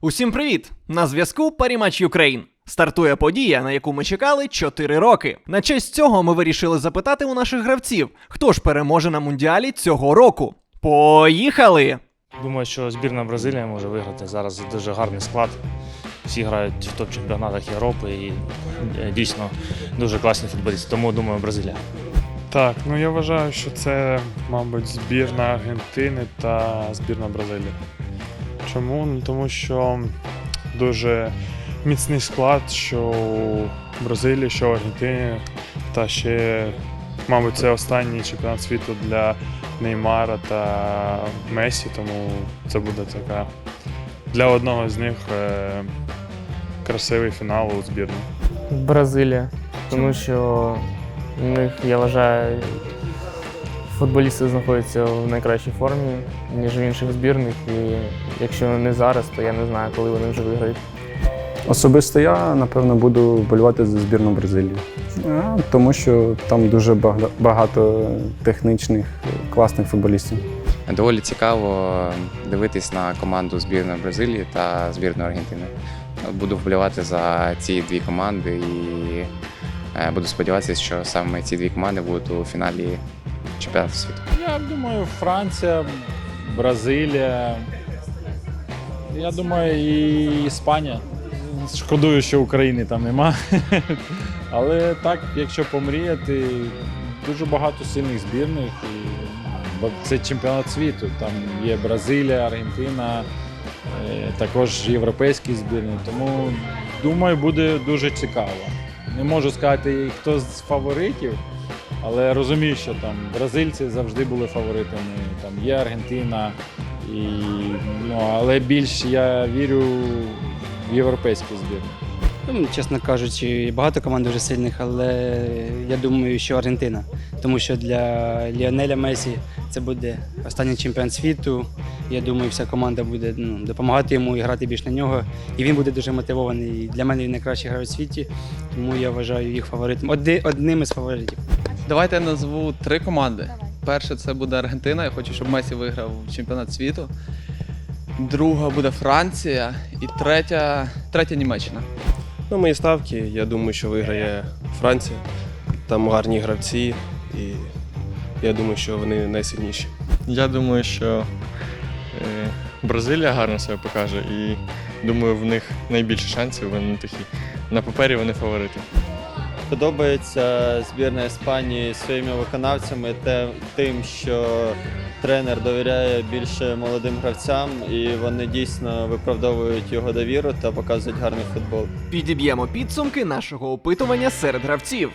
Усім привіт! На зв'язку Парімач Юкрейн. Стартує подія, на яку ми чекали 4 роки. На честь цього ми вирішили запитати у наших гравців, хто ж переможе на мундіалі цього року. Поїхали! Думаю, що збірна Бразилія може виграти. Зараз дуже гарний склад. Всі грають в топ-чемпіонатах Європи і е, дійсно дуже класні футболісти. Тому думаю, Бразилія. Так, ну я вважаю, що це, мабуть, збірна Аргентини та збірна Бразилії. Чому? Ну, тому що дуже міцний склад, що у Бразилії, що в Аргентині, та ще, мабуть, це останній чемпіонат світу для Неймара та Месі, тому це буде така для одного з них е, красивий фінал у збірної. Бразилія. Тому що у них, я вважаю, футболісти знаходяться в найкращій формі, ніж в інших збірних. І якщо не зараз, то я не знаю, коли вони вже виграють. Особисто я, напевно, буду вболівати за збірну Бразилії. Тому що там дуже багато технічних, класних футболістів. Доволі цікаво дивитись на команду збірної Бразилії та збірної Аргентини. Буду вболівати за ці дві команди і е, буду сподіватися, що саме ці дві команди будуть у фіналі чемпіонату світу. Я думаю, Франція, Бразилія. Я думаю, і Іспанія. Шкодую, що України там нема. Але так, якщо помріяти, дуже багато сильних збірних. Бо це чемпіонат світу. Там є Бразилія, Аргентина, е, також європейські збірні. Тому думаю, буде дуже цікаво. Не можу сказати, хто з фаворитів. Але розумію, що там бразильці завжди були фаворитами. Там є Аргентина, і, ну, але більш я вірю в європейську збірні. Ну, чесно кажучи, багато команд дуже сильних, але я думаю, що Аргентина. Тому що для Ліонеля Месі це буде останній чемпіон світу. Я думаю, вся команда буде ну, допомагати йому і грати більш на нього. І він буде дуже мотивований. І Для мене він найкращий гравець у світі, тому я вважаю їх фаворитом. Одни, одним із фаворитів. Давайте я назву три команди. Перше це буде Аргентина. Я хочу, щоб Месі виграв чемпіонат світу. Друга буде Франція. І третя, третя Німеччина. Ну, мої ставки, я думаю, що виграє Франція. Там гарні гравці, і я думаю, що вони найсильніші. Я думаю, що е, Бразилія гарно себе покаже, і думаю, в них найбільше шансів. Вони такі на папері вони фаворити. Подобається збірна Іспанії своїми виконавцями, тим, що тренер довіряє більше молодим гравцям, і вони дійсно виправдовують його довіру та показують гарний футбол. Підіб'ємо підсумки нашого опитування серед гравців.